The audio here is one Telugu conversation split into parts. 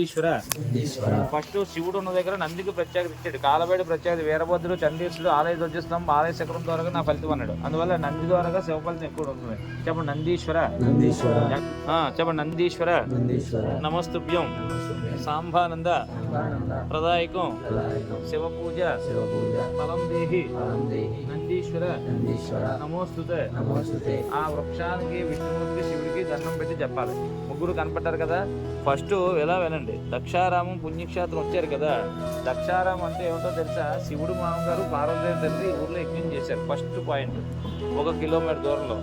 ఈశ్వర. ఫస్ట్ శివుడు ఉన్న దగ్గర నందికి ప్రత్యేకత ఇచ్చాడు. కాలబేడి ప్రత్యేకత. వీరభద్రుడు చండీసుడు ఆలయ ధ్వజస్తం ఆలయ శకరం ద్వారా నా ఫలితం అన్నాడు. అందువల్ల నంది ద్వారా శివ ఫలితం ఎక్కువ ఉంటుంది. చెప్పండి నందీశ్వర. చెప్పండి నందీశ్వర. నందీశ్వర. నమస్తుభ్యం. సాంబానంద ప్రదాయకం. శివ పూజ ఫలం దేహి నందీశ్వర. నమోస్తుతే. ఆ వృక్షానికి విష్ణుమూర్తికి శివుడికి దండం పెట్టి చెప్పాలి. ముగ్గురు కనపడ్డారు కదా. ఫస్ట్ ఎలా వినండి. దక్షారామం పుణ్యక్షేత్రం వచ్చారు కదా. దక్షారామం అంటే ఏమిటో తెలుసా? శివుడు మామగారు పార్వతీదేవి తండ్రి ఊర్లో యజ్ఞం చేశారు ఫస్ట్ పాయింట్ ఒక కిలోమీటర్ దూరంలో.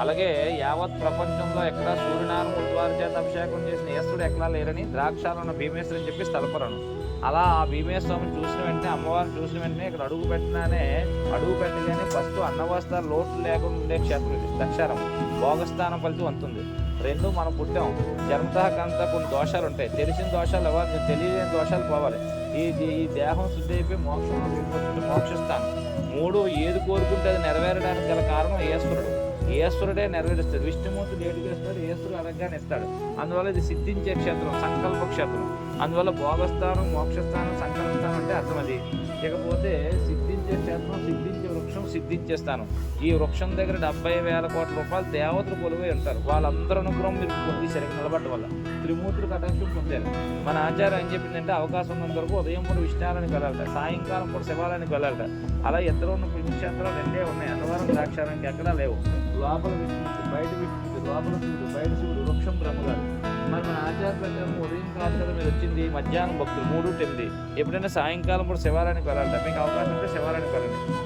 అలాగే యావత్ ప్రపంచంలో ఎక్కడ సూర్యనారాయణ వారి చేత అభిషేకం చేసిన ఈశ్వరుడు ఎక్కడా లేరని ద్రాక్షాలు ఉన్న భీమేశ్వరు అని చెప్పి స్థలపరను అలా ఆ భీమేశ్వరం చూసిన వెంటనే అమ్మవారిని చూసిన వెంటనే ఇక్కడ అడుగు పెట్టినానే అడుగు పెట్టగానే ఫస్ట్ అన్నవస్త్ర లోటు లేకుండా ఉండే క్షేత్రం ఇది దక్షారామం. భోగస్థానం ఫలితం అంతుంది. రెండు మనం పుట్టాం. జన్మతకంత కొన్ని దోషాలు ఉంటాయి. తెలిసిన దోషాలు ఇవ్వాలి తెలియని దోషాలు పోవాలి. ఈ ఈ దేహం శుద్ధి అయిపోయి మోక్షం మోక్షస్థానం. మూడు ఏది కోరుకుంటే అది నెరవేరడానికి గల కారణం ఈశ్వరుడు. ఈశ్వరుడే నెరవేరుస్తాడు. విష్ణుమూర్తి ఏడు చేస్తాడు ఈశ్వరుడు అనగానే ఇస్తాడు. అందువల్ల ఇది సిద్ధించే క్షేత్రం సంకల్ప క్షేత్రం. అందువల్ల భోగస్థానం మోక్షస్థానం సంకల్పస్థానం అంటే అర్థం అది. ఇకపోతే సిద్ధించే క్షేత్రం సిద్ధి వృక్షం ఈ వృక్షం దగ్గర డెబ్బై వేల కోట్ల రూపాయలు దేవతలు కొలువై ఉంటారు. వాళ్ళందరూ అనుగ్రహం మీరు పొంది సరిగ్గా నిలబడ్డ వల్ల త్రిమూర్తులు కటాక్షం పొందారు. మన ఆచారం ఏం చెప్పిందంటే అవకాశం ఉన్నంత వరకు ఉదయం పూట విష్ణాలని వెళ్ళాలట సాయంకాలం పూట శివాలయానికి వెళ్ళాలట. అలా ఇద్దరు ఉన్న పుణ్యక్షేత్రాలు రెండే ఉన్నాయి. అన్నవరం ద్రాక్షారానికి ఎక్కడా లేవు. లోపల విష్ణుమూర్తి బయట విష్ణుమూర్తి లోపల శివుడు బయట శివుడు వృక్షం బ్రహ్మగారు మరి మన ఆచార ప్రకారం ఉదయం కాదు కదా మీరు వచ్చింది? మధ్యాహ్నం భక్తులు మూడు తొమ్మిది ఎప్పుడైనా సాయంకాలం కూడా శివాలయానికి వెళ్ళాలట. మీకు అవకాశం ఉంటే శివాలయానికి వెళ్ళండి.